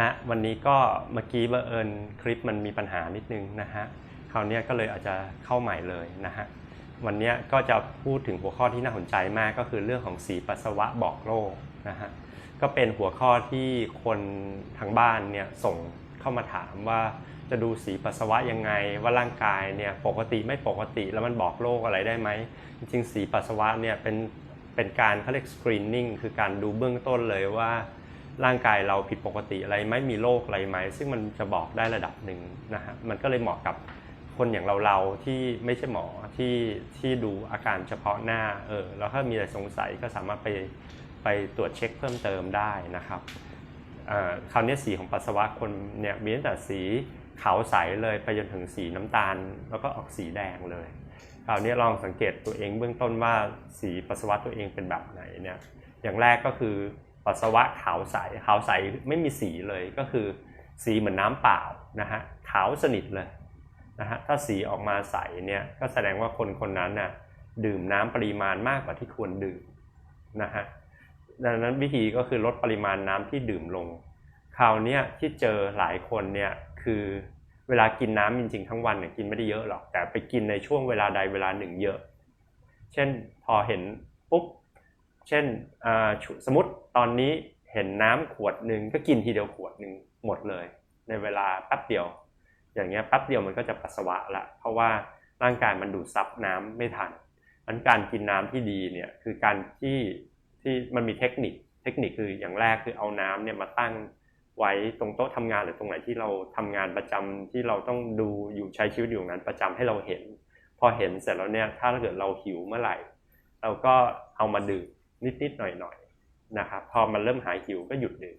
ฮะวันนี้ก็เมื่อกี้บังเอิญคลิปมันมีปัญหานิดนึงนะฮะคราวนี้ก็เลยอาจจะเข้าใหม่เลยนะฮะวันนี้ก็จะพูดถึงหัวข้อที่น่าสนใจมากก็คือเรื่องของสีปัสสาวะบอกโรคนะฮะก็เป็นหัวข้อที่คนทางบ้านเนี่ยส่งเข้ามาถามว่าจะดูสีปัสสาวะยังไง ว่าร่างกายเนี่ยปกติไม่ปกติแล้วมันบอกโรคอะไรได้ไหมจริงๆสีปัสสาวะเนี่ยเป็นเป็นการเขาเรียกสกรีนนิ่งคือการดูเบื้องต้นเลยว่า ร่างกายเราผิดปกติอะไรไหม่มีโรคอะไรไหมซึ่งมันจะบอกได้ระดับหนึ่งนะฮะมันก็เลยเหมาะกับคนอย่างเราเราที่ไม่ใช่หมอที่ที่ดูอาการเฉพาะหน้าเออแล้วถ้ามีอะไรสงสัยก็สามารถไปไปตรวจเช็คเพิ่มเติมได้นะครับคราวนี้สีของปัสสาวะคนเนี่ยมีตั้งแต่สีขาวใสเลยไปจนถึงสีน้ำตาล แล้วก็ออกสีแดงเลย คราวนี้ลองสังเกตตัวเองเบื้องต้นว่าสีปัสสาวะตัวเองเป็นแบบไหนเนี่ยอย่างแรกก็คือ ปัสสาวะขาวใสขาวใสไม่มีสีเลยก็คือ สีเหมือนน้ำเปล่านะฮะขาวสนิทเลยนะฮะถ้าสีออกมาใสเนี่ยก็แสดงว่าคนคนนั้นน่ะดื่มน้ำปริมาณมากกว่าที่ควรดื่มนะฮะดังนั้นวิธีก็คือลดปริมาณน้ำที่ดื่มลงคราวนี้ที่เจอหลายคนเนี่ยคือเวลากินน้ำจริงๆทั้งวันเนี่ยกินไม่ได้เยอะหรอกแต่ไปกินในช่วงเวลาใดเวลาหนึ่งเยอะ เช่นพอเห็นปุ๊บ เช่นสมมติตอนนี้เห็นน้ำขวดหนึ่งก็กินทีเดียวขวดหนึ่งหมดเลย ในเวลาแป๊บเดียว อย่างเงี้ยแป๊บเดียวมันก็จะปัสสาวะละเพราะว่าร่างกายมันดูดซับน้ำไม่ทันอันการกินน้ำที่ดีเนี่ยคือการที่ที่มันมีเทคนิค เทคนิคคืออย่างแรกคือเอาน้ำเนี่ยมาตั้งไว้ตรงโต๊ะทำงานหรือตรงไหนที่เราทำงานประจำที่เราต้องดูอยู่ใช้ชีวิตอยู่งนั้นประจำให้เราเห็น พอเห็นเสร็จแล้วเนี่ยถ้าเกิดเราหิวเมื่อไหร่ เราก็เอามาดื่ม นิดๆหน่อยๆนะครับพอมันเริ่มหายหิวก็หยุดดื่ม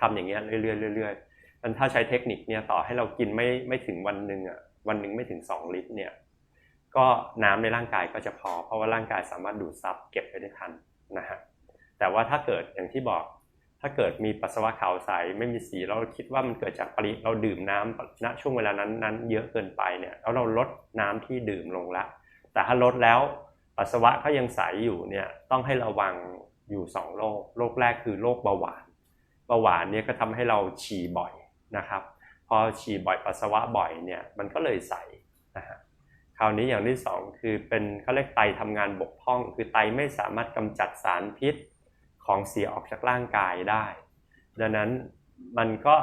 ทำอย่างเงี้ยเรื่อยๆเรื่อยๆมันถ้าใช้เทคนิคเนี่ยต่อให้เรากินไม่ไม่ถึงวันหนึ่งอะวันหนึ่งไม่ถึงสองลิตรเนี่ยก็น้ำในร่างกายก็จะพอ เพราะว่าร่างกายสามารถดูดซับเก็บไว้ได้ทันนะฮะแต่ว่าถ้าเกิดอย่างที่บอก ถ้าเกิดมีปัสสาวะขาวใสไม่มีสีเราคิดว่ามันเกิดจากปริเราดื่มน้ำณช่วงเวลานั้นนั้นเยอะเกินไปเนี่ยแล้วเราลดน้ำที่ดื่มลงละแต่ถ้าลดแล้ว ปัสสาวะเขายังใสอยู่เนี่ยต้องให้ระวังอยู่สองโรคโรคแรกคือโรคเบาหวานเบาหวานเนี่ยก็ทำให้เราฉี่บ่อยนะครับ พอฉี่บ่อยปัสสาวะบ่อยเนี่ยมันก็เลยใสนะฮะคราวนี้อย่างที่สองคือเป็นเขาเรียกไตทำงานบกพร่อง คือไตไม่สามารถกำจัดสารพิษของเสียออกจากร่างกายได้ ดังนั้นมันก็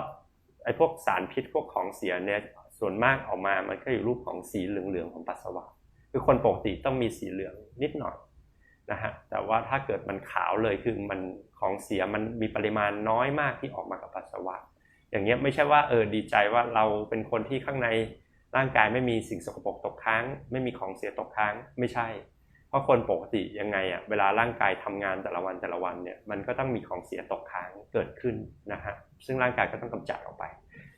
ไอพวกสารพิษพวกของเสียเนี่ยส่วนมากออกมามันก็อยู่รูปของสีเหลืองๆของปัสสาวะ คือคนปกติต้องมีสีเหลืองนิดหน่อยนะฮะแต่ว่าถ้าเกิดมันขาวเลยคือมันของเสียมันมีปริมาณน้อยมากที่ออกมากับปัสสาวะ อย่างเงี้ยไม่ใช่ว่าเออดีใจว่าเราเป็นคนที่ข้างในร่างกายไม่มีสิ่งสกปรกตกค้าง ไม่มีของเสียตกค้างไม่ใช่ เพราะคนปกติยังไงอะเวลาร่างกายทำงานแต่ละวันแต่ละวันเนี่ยมันก็ต้องมีของเสียตกค้างเกิดขึ้นนะฮะซึ่งร่างกายก็ต้องกำจัดออกไป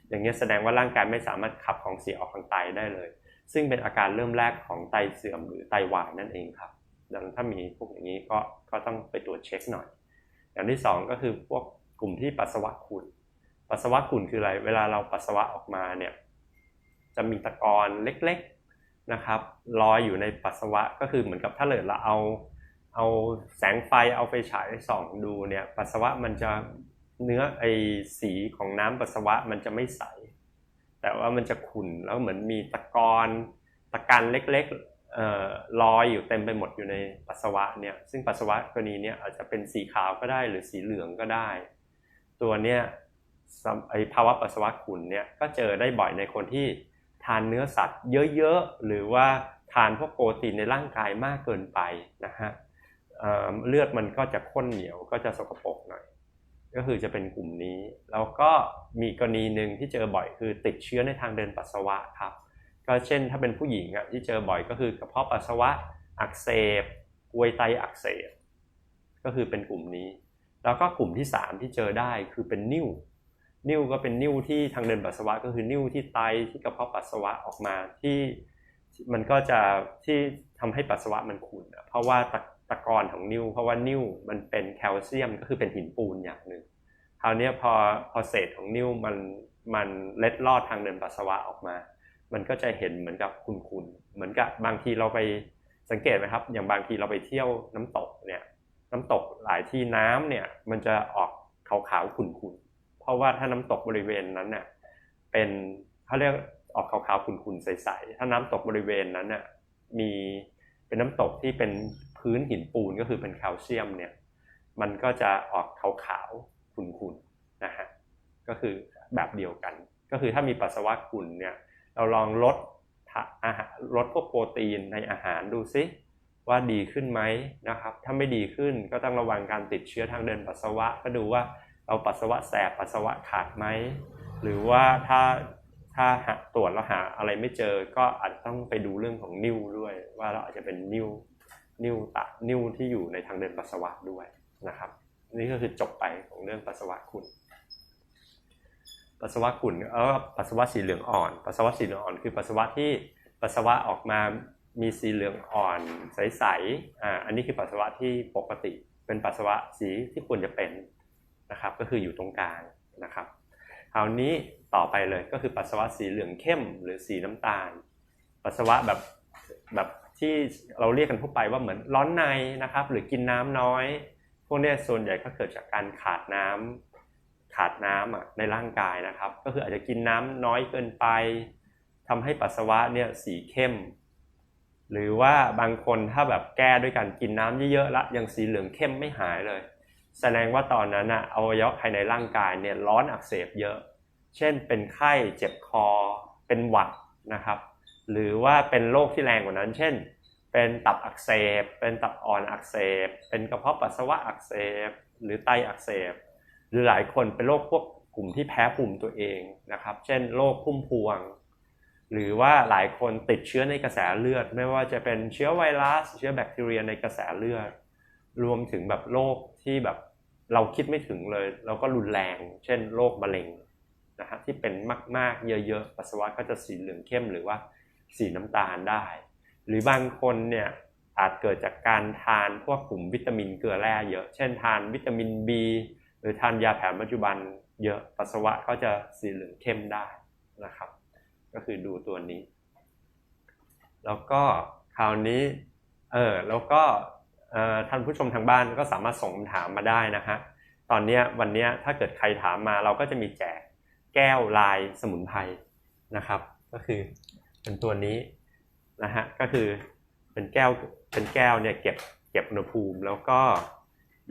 อย่างเงี้ยแสดงว่าร่างกายไม่สามารถขับของเสียออกทางไตได้เลย ซึ่งเป็นอาการเริ่มแรกของไตเสื่อมหรือไตวายนั่นเองครับ ดังนั้นถ้ามีพวกอย่างนี้ก็ก็ต้องไปตรวจเช็คหน่อย อย่างที่สองก็คือพวกกลุ่มที่ปัสสาวะขุ่นปัสสาวะขุ่นคืออะไร เวลาเราปัสสาวะออกมาเนี่ยจะมีตะกอนเล็กๆนะครับลอยอยู่ในปัสสาวะก็คือเหมือนกับถ้าเกิดเราเอาเอาแสงไฟเอาไฟฉายส่องดูเนี่ยปัสสาวะมันจะเนื้อไอสีของน้ำปัสสาวะมันจะไม่ใส แต่ว่ามันจะขุ่นแล้วเหมือนมีตะกอนตะกันเล็กๆเอ่อลอยอยู่เต็มไปหมดอยู่ในปัสสาวะเนี่ยซึ่งปัสสาวะกรณีเนี้ยอาจจะเป็นสีขาวก็ได้หรือสีเหลืองก็ได้ ตัวเนี้ยไอภาวะปัสสาวะขุ่นเนี่ยก็เจอได้บ่อยในคนที่ทานเนื้อสัตว์เยอะๆหรือว่าทานพวกโปรตีนในร่างกายมากเกินไปนะฮะเลือดมันก็จะข้นเหนียวก็จะสกปรกหน่อย ก็คือจะเป็นกลุ่มนี้ แล้วก็มีกรณีหนึ่งที่เจอบ่อยคือติดเชื้อในทางเดินปัสสาวะครับก็เช่นถ้าเป็นผู้หญิงอะที่เจอบ่อยก็คือกระเพาะปัสสาวะอักเสบกวยไตอักเสบก็คือเป็นกลุ่มนี้ แล้วก็กลุ่มที่ 3 ที่เจอได้คือเป็นนิ่วนิ่วก็เป็นนิ่วที่ทางเดินปัสสาวะ ก็คือนิ่วที่ไตที่กระเพาะปัสสาวะออกมาที่มันก็จะที่ทำให้ปัสสาวะมันขุ่นเพราะว่า ตะกอนของนิ่วเพราะว่านิ่วมันเป็นแคลเซียมก็คือเป็นหินปูนอย่างหนึ่งคราวนี้พอพอเศษของนิ้วมันมันเล็ดลอดทางเดินปัสสาวะออกมา มันก็จะเห็นเหมือนกับขุ่นๆเหมือนกับบางทีเราไปสังเกตไหมครับ อย่างบางทีเราไปเที่ยวน้ำตกเนี่ยน้ำตกหลายที่น้ำเนี่ยมันจะออกขาวๆขุ่นๆเพราะว่าถ้าน้ำตกบริเวณนั้นเนี่ยเป็นเขาเรียกออกขาวๆขุ่นๆใสๆถ้าน้ำตกบริเวณนั้นเนี่ยมีเป็นน้ำตกที่เป็น พื้นหินปูนก็คือเป็นแคลเซียมเนี่ยมันก็จะออกขาวๆขุ่นๆนะฮะก็คือแบบเดียวกัน ก็คือถ้ามีปัสสาวะขุ่นเนี่ยเราลองลดอาหารลดพวกโปรตีนในอาหารดูซิว่าดีขึ้นไหมนะครับ ถ้าไม่ดีขึ้นก็ต้องระวังการติดเชื้อทางเดินปัสสาวะ ก็ดูว่าเราปัสสาวะแสบปัสสาวะขาดไหมหรือว่าถ้าถ้าตรวจแล้วหาอะไรไม่เจอก็อาจจะต้องไปดูเรื่องของนิ่วด้วย ว่าเราอาจจะเป็นนิ่ว นิ่วตะนิ่วที่อยู่ในทางเดินปัสสาวะด้วยนะครับ นี่ก็คือจบไปของเรื่องปัสสาวะขุ่นปัสสาวะขุ่นแล้วปัสสาวะสีเหลืองอ่อน ปัสสาวะสีเหลืองอ่อนคือปัสสาวะที่ปัสสาวะออกมามีสีเหลืองอ่อนใสๆอ่าอันนี้คือปัสสาวะที่ปกติ เป็นปัสสาวะสีที่ควรจะเป็นนะครับ ก็คืออยู่ตรงกลางนะครับคราวนี้ต่อไปเลยก็คือปัสสาวะสีเหลืองเข้มหรือสีน้ำตาล ปัสสาวะแบบแบบ ที่เราเรียกกันทั่วไปว่าเหมือนร้อนในนะครับ หรือกินน้ำน้อย พวกนี้ส่วนใหญ่ก็เกิดจากการขาดน้ำขาดน้ำในร่างกายนะครับ ก็คืออาจจะกินน้ำน้อยเกินไปทำให้ปัสสาวะเนี่ยสีเข้ม หรือว่าบางคนถ้าแบบแก้ด้วยการกินน้ำเยอะๆละยังสีเหลืองเข้มไม่หายเลย แสดงว่าตอนนั้นอะอวัยวะภายในร่างกายเนี่ยร้อนอักเสบเยอะ เช่นเป็นไข้เจ็บคอ เป็นหวัดนะครับ หรือว่าเป็นโรคที่แรงกว่านั้น เช่น เป็นตับอักเสบ เป็นตับอ่อนอักเสบ เป็นกระเพาะปัสสาวะอักเสบ หรือไตอักเสบ หรือหลายคนเป็นโรคพวกกลุ่มที่แพ้ภูมิตัวเองนะครับ เช่นโรคพุ่มพวง หรือว่าหลายคนติดเชื้อในกระแสเลือด ไม่ว่าจะเป็นเชื้อไวรัส เชื้อแบคทีเรียในกระแสเลือด รวมถึงแบบโรคที่แบบเราคิดไม่ถึงเลยเราก็รุนแรง เช่นโรคมะเร็งนะฮะที่เป็นมากๆเยอะๆปัสสาวะก็จะสีเหลืองเข้มหรือว่า สีน้ำตาลได้ หรือบางคนเนี่ยอาจเกิดจากการทานพวกกลุ่มวิตามินเกลือแร่เยอะ เช่นทานวิตามิน B หรือทานยาแผนปัจจุบันเยอะปัสสาวะก็จะสีเหลืองเข้มได้นะครับ ก็คือดูตัวนี้ แล้วก็คราวนี้เออแล้วก็ท่านผู้ชมทางบ้านก็สามารถส่งคำถามมาได้นะฮะตอนนี้วันนี้ถ้าเกิดใครถามมาเราก็จะมีแจกแก้วลายสมุนไพรนะครับ ก็คือ เป็นตัวนี้นะฮะก็คือเป็นแก้วเป็นแก้วเนี่ยเก็บเก็บอุณหภูมิ แล้วก็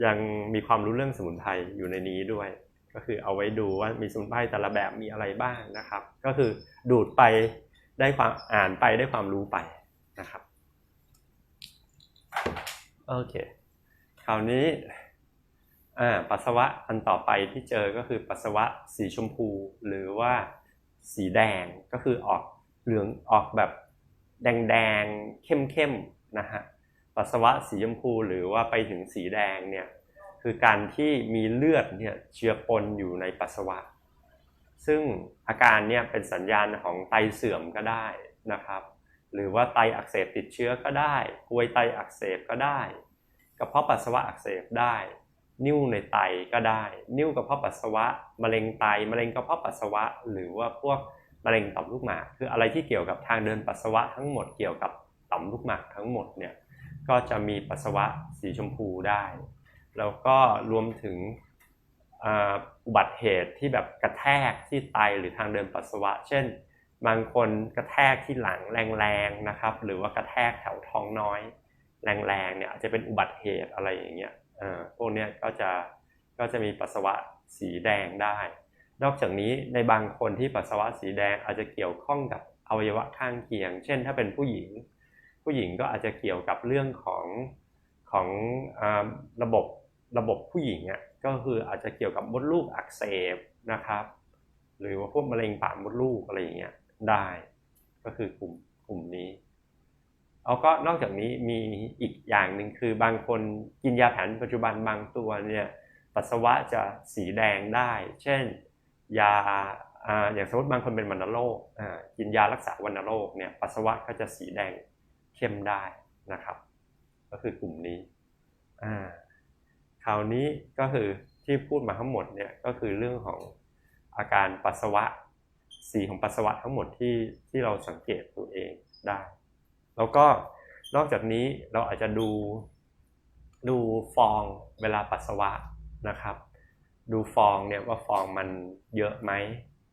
ยังมีความรู้เรื่องสมุนไพรอยู่ในนี้ด้วย ก็คือเอาไว้ดูว่ามีสมุนไพรแต่ละแบบมีอะไรบ้างนะครับ ก็คือดูดไปได้ความอ่านไปได้ความรู้ไปนะครับโอเคคราวนี้อ่าปัสสาวะอันต่อไปที่เจอก็คือปัสสาวะสีชมพูหรือว่าสีแดงก็คือออก เหลืองออกแบบแดงๆเข้มๆนะฮะปัสสาวะสีชมพูหรือว่าไปถึงสีแดงเนี่ยคือการที่มีเลือดเนี่ยเชื้อปนอยู่ในปัสสาวะ ซึ่งอาการเนี่ยเป็นสัญญาณของไตเสื่อมก็ได้นะครับ หรือว่าไตอักเสบติดเชื้อก็ได้กวยไตอักเสบก็ได้กระเพาะปัสสาวะอักเสบได้ นิ่วในไตก็ได้ นิ่วกระเพาะปัสสาวะมะเร็งไตมะเร็งกระเพาะปัสสาวะ หรือว่าพวก มะเร็งต่อมลูกหมาก คืออะไรที่เกี่ยวกับทางเดินปัสสาวะทั้งหมดเกี่ยวกับต่อมลูกหมากทั้งหมดเนี่ยก็จะมีปัสสาวะสีชมพูได้ แล้วก็รวมถึงอุบัติเหตุที่แบบกระแทกที่ไตหรือทางเดินปัสสาวะ เช่น บางคนกระแทกที่หลังแรงๆนะครับ หรือว่ากระแทกแถวท้องน้อย แรงๆเนี่ยอาจจะเป็นอุบัติเหตุอะไรอย่างเงี้ยพวกเนี้ยก็จะก็จะมีปัสสาวะสีแดงได้ นอกจากนี้ในบางคนที่ปัสสาวะสีแดงอาจจะเกี่ยวข้องกับอวัยวะข้างเคียง เช่น ถ้าเป็นผู้หญิง ผู้หญิงก็อาจจะเกี่ยวกับเรื่องของของระบบระบบผู้หญิงอะก็คืออาจจะเกี่ยวกับมดลูกอักเสบนะครับ หรือว่าพวกมะเร็งปากมดลูกอะไรอย่างเงี้ยได้ ก็คือกลุ่มกลุ่มนี้เอาก็นอกจากนี้มีอีกอย่างหนึ่งคือบางคนกินยาแผนปัจจุบันบางตัวเนี่ยปัสสาวะจะสีแดงได้ เช่น ยาอย่างสมมติบางคนเป็นวัณโรคกินยารักษาวัณโรคเนี่ยปัสสาวะก็จะสีแดงเข้มได้นะครับ ก็คือกลุ่มนี้คราวนี้ก็คือที่พูดมาทั้งหมดเนี่ยก็คือเรื่องของอาการปัสสาวะสีของปัสสาวะทั้งหมดที่ที่เราสังเกตตัวเองได้ แล้วก็นอกจากนี้เราอาจจะดูดูฟองเวลาปัสสาวะนะครับ ดูฟองเนี่ยว่าฟองมันเยอะไหม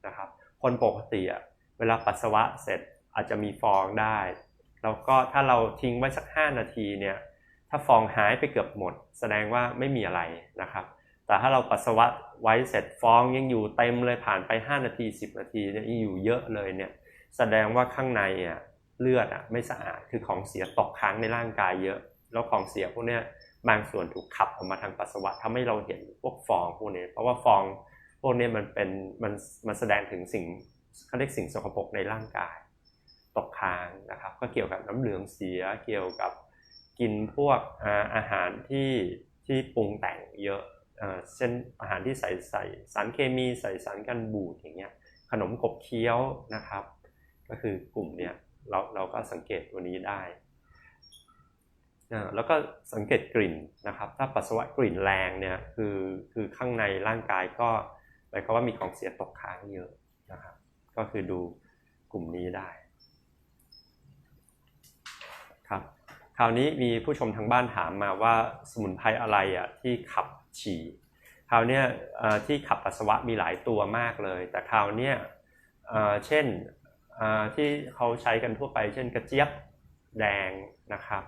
นะครับ คนปกติอะเวลาปัสสาวะเสร็จอาจจะมีฟองได้ แล้วก็ถ้าเราทิ้งไว้สัก 5 นาทีเนี่ย ถ้าฟองหายไปเกือบหมด แสดงว่าไม่มีอะไรนะครับ แต่ถ้าเราปัสสาวะไว้เสร็จฟองยังอยู่เต็มเลยผ่านไป 5 นาที 10 นาทีเนี่ยยังอยู่เยอะเลยเนี่ย แสดงว่าข้างในอะเลือดอะไม่สะอาด คือของเสียตกค้างในร่างกายเยอะ แล้วของเสียพวกเนี้ย บางส่วนถูกขับออกมาทางปัสสาวะทำให้เราเห็นพวกฟองพวกนี้ เพราะว่าฟองพวกนี้มันเป็นมันมันแสดงถึงสิ่งเขาเรียกสิ่งสกปรกในร่างกาย ตกค้างนะครับ ก็เกี่ยวกับน้ำเหลืองเสียเกี่ยวกับกินพวกอาอาหารที่ที่ปรุงแต่งเยอะเช่นอาหารที่ใส่ใส่สารเคมีใส่สารกันบูดอย่างเงี้ยขนมขบเคี้ยวนะครับ ก็คือกลุ่มเนี้ยเราเราก็สังเกตตัวนี้ได้ แล้วก็สังเกตกลิ่นนะครับ ถ้าปัสสาวะกลิ่นแรงเนี่ยคือคือข้างในร่างกายก็หมายความว่ามีของเสียตกค้างเยอะนะครับ ก็คือดูกลุ่มนี้ได้ครับคราวนี้มีผู้ชมทางบ้านถามมาว่าสมุนไพรอะไรอะที่ขับฉี่คราวนี้ที่ขับปัสสาวะมีหลายตัวมากเลย แต่คราวนี้เช่นที่เขาใช้กันทั่วไป เช่นกระเจี๊ยบแดงนะครับ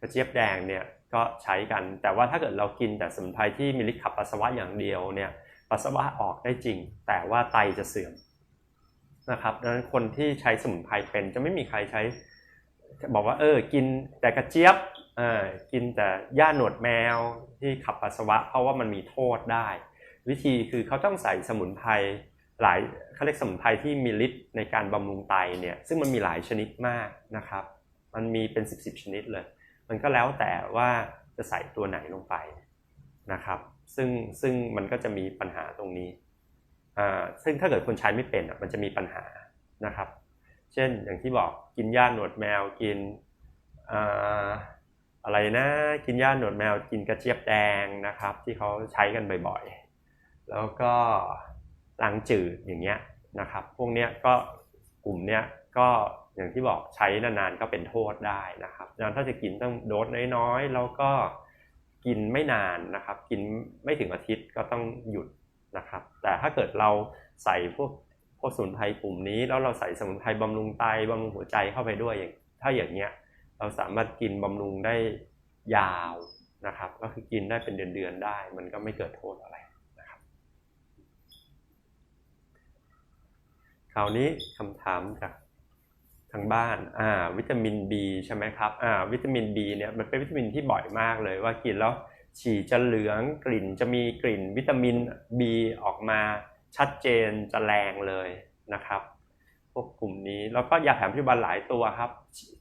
กระเจี๊ยบแดงเนี่ยก็ใช้กัน แต่ว่าถ้าเกิดเรากินแต่สมุนไพรที่มีฤทธิ์ขับปัสสาวะอย่างเดียวเนี่ยปัสสาวะออกได้จริง แต่ว่าไตจะเสื่อมนะครับดังนั้นคนที่ใช้สมุนไพรเป็นจะไม่มีใครใช้ บอกว่าเออกินแต่กระเจี๊ยบเออกินแต่หญ้าหนวดแมวที่ขับปัสสาวะ เพราะว่ามันมีโทษได้ วิธีคือเขาต้องใส่สมุนไพรหลายเขาเรียกสมุนไพรที่มีฤทธิ์ในการบำรุงไตเนี่ยซึ่งมันมีหลายชนิดมากนะครับ มันมีเป็นสิบสิบชนิดเลย มันก็แล้วแต่ว่าจะใส่ตัวไหนลงไปนะครับ ซึ่งซึ่งมันก็จะมีปัญหาตรงนี้อ่าซึ่งถ้าเกิดคนใช้ไม่เป็นอะมันจะมีปัญหานะครับ เช่นอย่างที่บอกกินหญ้าหนวดแมวกินอะไรนะกินหญ้าหนวดแมวกินกระเจี๊ยบแดงนะครับ ที่เขาใช้กันบ่อยๆ แล้วก็ล้างจืดอย่างเงี้ยนะครับ พวกเนี้ยก็กลุ่มเนี้ยก็ อย่างที่บอกใช้นานๆก็เป็นโทษได้นะครับดังนั้นถ้าจะกินต้องโดสน้อยๆ แล้วก็กินไม่นานนะครับ กินไม่ถึงอาทิตย์ก็ต้องหยุดนะครับ แต่ถ้าเกิดเราใส่พวกพวกสมุนไพรกลุ่มนี้ แล้วเราใส่สมุนไพรบำรุงไตบำรุงหัวใจเข้าไปด้วยอย่างถ้าอย่างเงี้ยเราสามารถกินบำรุงได้ยาวนะครับ ก็คือกินได้เป็นเดือนๆได้ มันก็ไม่เกิดโทษอะไรนะครับคราวนี้คำถามจาก ทางบ้านอ่าวิตามิน B ใช่ไหมครับอ่าวิตามิน B เนี่ยมันเป็นวิตามินที่บ่อยมากเลยว่ากินแล้วฉี่จะเหลืองกลิ่นจะมีกลิ่นวิตามิน B ออกมาชัดเจนจะแรงเลยนะครับ พวกกลุ่มนี้แล้วก็ยาแผนปัจจุบันหลายตัวครับ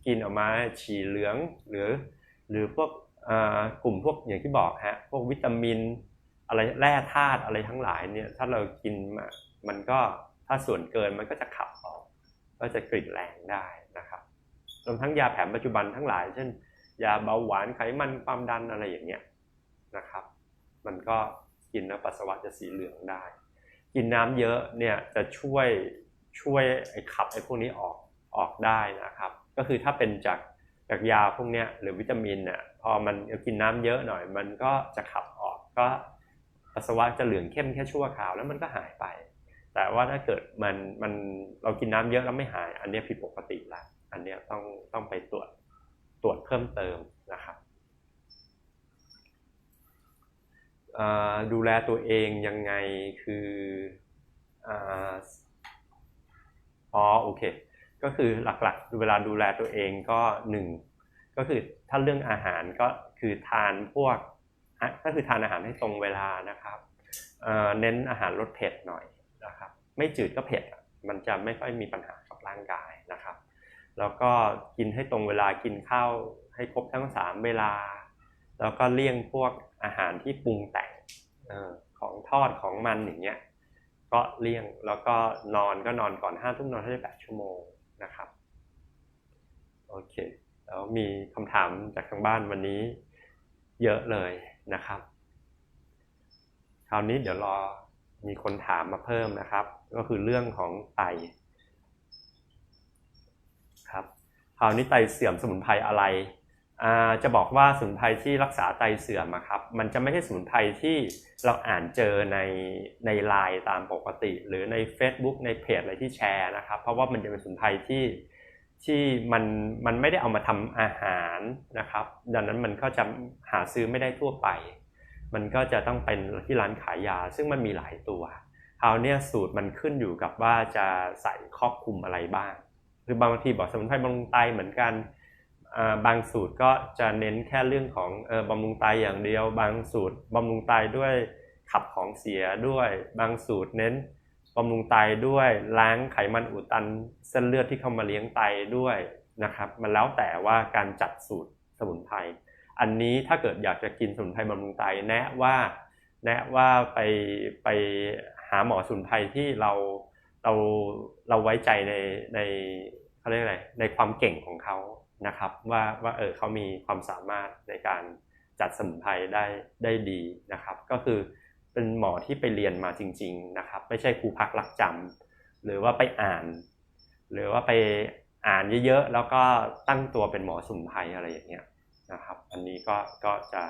กินออกมาฉี่เหลืองหรือ หรือพวกกลุ่มพวกอย่างที่บอกฮะพวกวิตามิน อะไรแร่ธาตุอะไรทั้งหลายเนี่ยถ้าเรากินมามันก็ถ้าส่วนเกินมันก็จะขับออก ก็จะกลิ่นแรงได้นะครับรวมทั้งยาแผนปัจจุบันทั้งหลาย เช่น ยาเบาหวานไขมันความดันอะไรอย่างเงี้ยนะครับ มันก็กินแล้วปัสสาวะจะสีเหลืองได้ กินน้ำเยอะเนี่ยจะช่วยช่วยไอ้ขับไอ้พวกนี้ออกออกได้นะครับ ก็คือถ้าเป็นจากจากยาพวกนี้หรือวิตามินเนี่ยพอมันกินน้ำเยอะหน่อย มันก็จะขับออกก็ปัสสาวะจะเหลืองเข้มแค่ชั่วคราวแล้วมันก็หายไป แต่ว่าถ้าเกิดมันมันเรากินน้ำเยอะแล้วไม่หาย อันนี้ผิดปกติละอันนี้ต้องต้องไปตรวจตรวจเพิ่มเติมนะครับดูแลตัวเองยังไงคืออ๋อโอเค ก็คือหลักๆ เวลาดูแลตัวเองก็หนึ่งก็คือถ้าเรื่องอาหารก็คือทานพวกก็คือทานอาหารให้ตรงเวลานะครับเน้นอาหารรสเผ็ดหน่อย นะครับ ไม่จืดก็เผ็ดมันจะไม่ค่อยมีปัญหากับร่างกายนะครับ แล้วก็กินให้ตรงเวลากินข้าวให้ครบทั้งสามเวลา แล้วก็เลี่ยงพวกอาหารที่ปรุงแต่งอของทอดของมันอย่างเงี้ยก็เลี่ยงแล้วก็นอนก็นอนก่อนห้าทุ่มนอนให้ได้แปดชั่วโมงนะครับโอเคแล้วมีคำถามจากทางบ้านวันนี้เยอะเลยนะครับ คราวนี้เดี๋ยวรอ มีคนถามมาเพิ่มนะครับ ก็คือเรื่องของไตครับคราวนี้ไตเสื่อมสมุนไพรอะไรจะบอกว่าสมุนไพรที่รักษาไตเสื่อมอะครับ มันจะไม่ใช่สมุนไพรที่เราอ่านเจอในในไลน์ตามปกติ หรือใน Facebook ในเพจอะไรที่แชร์นะครับ เพราะว่ามันจะเป็นสมุนไพรที่ที่มันมันไม่ได้เอามาทำอาหารนะครับ ดังนั้นมันก็จะหาซื้อไม่ได้ทั่วไป มันก็จะต้องเป็นที่ร้านขายยา ซึ่งมันมีหลายตัวคราวนี้สูตรมันขึ้นอยู่กับว่าจะใส่ครอบคลุมอะไรบ้าง คือบางทีบอกสมุนไพรบำรุงไตเหมือนกันบางสูตรก็จะเน้นแค่เรื่องของบำรุงไตอย่างเดียว บางสูตรบำรุงไตด้วยขับของเสียด้วย บางสูตรเน้นบำรุงไตด้วยล้างไขมันอุดตันเส้นเลือดที่เข้ามาเลี้ยงไตด้วยนะครับ มันแล้วแต่ว่าการจัดสูตรสมุนไพร อันนี้ถ้าเกิดอยากจะกินสมุนไพรบำรุงไตแนะว่าแนะว่าไปไปหาหมอสมุนไพรที่เราเราเราไว้ใจในในเขาเรียกอะไรในความเก่งของเขานะครับ ว่าว่าเออเขามีความสามารถในการจัดสมุนไพรได้ได้ดีนะครับ ก็คือเป็นหมอที่ไปเรียนมาจริง ๆนะครับ ไม่ใช่ครูพักรักจำหรือว่าไปอ่าน หรือว่าไปอ่านเยอะๆแล้วก็ตั้งตัวเป็นหมอสมุนไพรอะไรอย่างเงี้ย นะครับ อันนี้ก็ก็จะ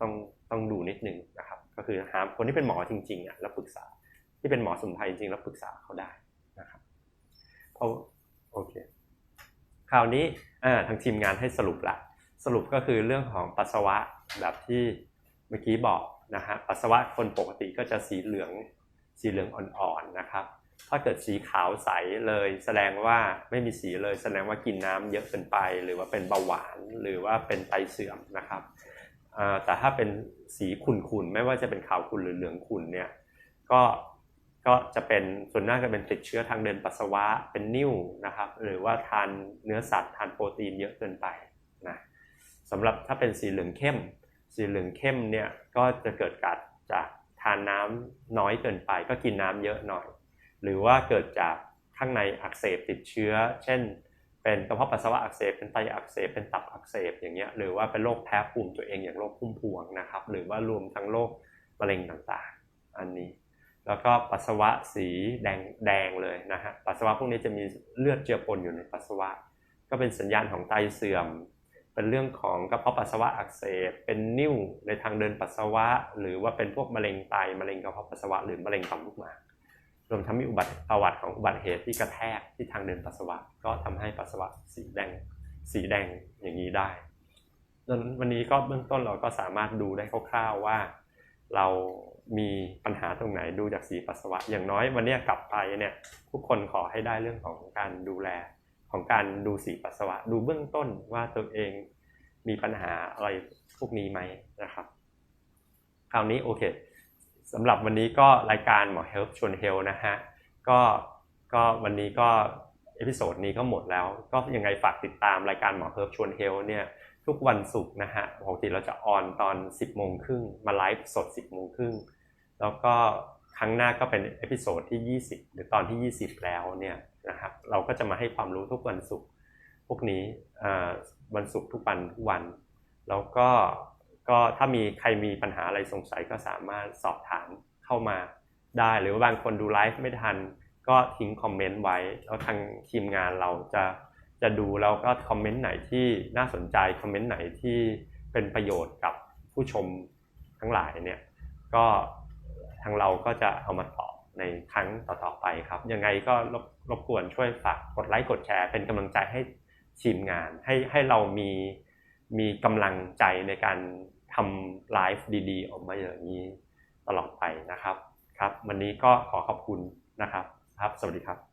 ต้องต้องดูนิดนึงนะครับ ก็คือหาคนที่เป็นหมอจริงๆอะแล้วปรึกษาที่เป็นหมอสมุนไพรจริงๆแล้วปรึกษาเขาได้นะครับเพราะโอเคคราวนี้อ่าทางทีมงานให้สรุปละสรุปก็คือเรื่องของปัสสาวะแบบที่เมื่อกี้บอกนะฮะปัสสาวะคนปกติก็จะสีเหลืองสีเหลืองอ่อนๆนะครับ ถ้าเกิดสีขาวใสเลยแสดงว่าไม่มีสีเลยแสดงว่ากินน้ำเยอะเกินไป หรือว่าเป็นเบาหวานหรือว่าเป็นไตเสื่อมนะครับแต่ถ้าเป็นสีขุ่นๆไม่ว่าจะเป็นขาวขุ่นหรือเหลืองขุ่นเนี่ยก็ก็จะเป็นส่วนมากจะเป็นติดเชื้อทางเดินปัสสาวะเป็นนิ่วนะครับ หรือว่าทานเนื้อสัตว์ทานโปรตีนเยอะเกินไปนะสำหรับถ้าเป็นสีเหลืองเข้ม สีเหลืองเข้มเนี่ยก็จะเกิดการจากทานน้ำน้อยเกินไป ก็กินน้ำเยอะหน่อย หรือว่าเกิดจากข้างในอักเสบติดเชื้อ เช่น เป็นกระเพาะปัสสาวะอักเสบเป็นไตอักเสบเป็นตับอักเสบอย่างเงี้ยหรือว่าเป็นโรคแพ้ภูมิตัวเองอย่างโรคพุ่มพวงนะครับหรือว่ารวมทั้งโรคมะเร็งต่างๆ อันนี้ แล้วก็ปัสสาวะสีแดงแดงเลยนะฮะปัสสาวะพวกนี้จะมีเลือดเจือปนอยู่ในปัสสาวะ ก็เป็นสัญญาณของไตเสื่อม เป็นเรื่องของกระเพาะปัสสาวะอักเสบเป็นนิ่วในทางเดินปัสสาวะ หรือว่าเป็นพวกมะเร็งไตมะเร็งกระเพาะปัสสาวะหรือมะเร็งต่อมลูกหมาก รวมทั้งมีอุบัติประวัติของอุบัติเหตุที่กระแทกที่ทางเดินปัสสาวะ ก็ทำให้ปัสสาวะสีแดงสีแดงอย่างนี้ได้ดังนั้นวันนี้ก็เบื้องต้นเราก็สามารถดูได้คร่าวๆว่า เรามีปัญหาตรงไหนดูจากสีปัสสาวะ อย่างน้อยวันนี้กลับไปเนี่ยทุกคนขอให้ได้เรื่องของการดูแลของการดูสีปัสสาวะ ดูเบื้องต้นว่าตัวเองมีปัญหาอะไรพวกนี้ไหมนะครับ คราวนี้โอเค สำหรับวันนี้ก็รายการหมอเฮลชวนเฮลนะฮะก็ก็วันนี้ก็เอพิโซดนี้ก็หมดแล้ว ก็ยังไงฝากติดตามรายการหมอเฮิร์บชวนเฮลเนี่ยทุกวันศุกร์นะฮะปกติเราจะออนตอน 10โมงครึ่งมาไลฟ์สด 10โมงครึ่งแล้วก็ครั้งหน้าก็เป็นเอพิโซดที่ 20 หรือตอนที่ 20 แล้วเนี่ยนะครับเราก็จะมาให้ความรู้ทุกวันศุกร์พวกนี้วันศุกร์ทุกวันทุกวัน แล้วก็ ก็ถ้ามีใครมีปัญหาอะไรสงสัยก็สามารถสอบถามเข้ามาได้ หรือว่าบางคนดูไลฟ์ไม่ทัน ก็ทิ้งคอมเมนต์ไว้แล้วทางทีมงานเราจะจะดูแล้วก็คอมเมนต์ไหนที่น่าสนใจคอมเมนต์ไหนที่เป็นประโยชน์กับผู้ชมทั้งหลายเนี่ยก็ทางเราก็จะเอามาตอบในครั้งต่อๆไปครับ ยังไงก็รบรบกวนช่วยฝากกดไลค์กดแชร์ เป็นกำลังใจให้ทีมงานให้ให้เรามีมีกำลังใจในการ ทำไลฟ์ดีๆ ออกมาอย่างนี้ตลอดไปนะครับครับ วันนี้ก็ขอขอบคุณนะครับครับ สวัสดีครับ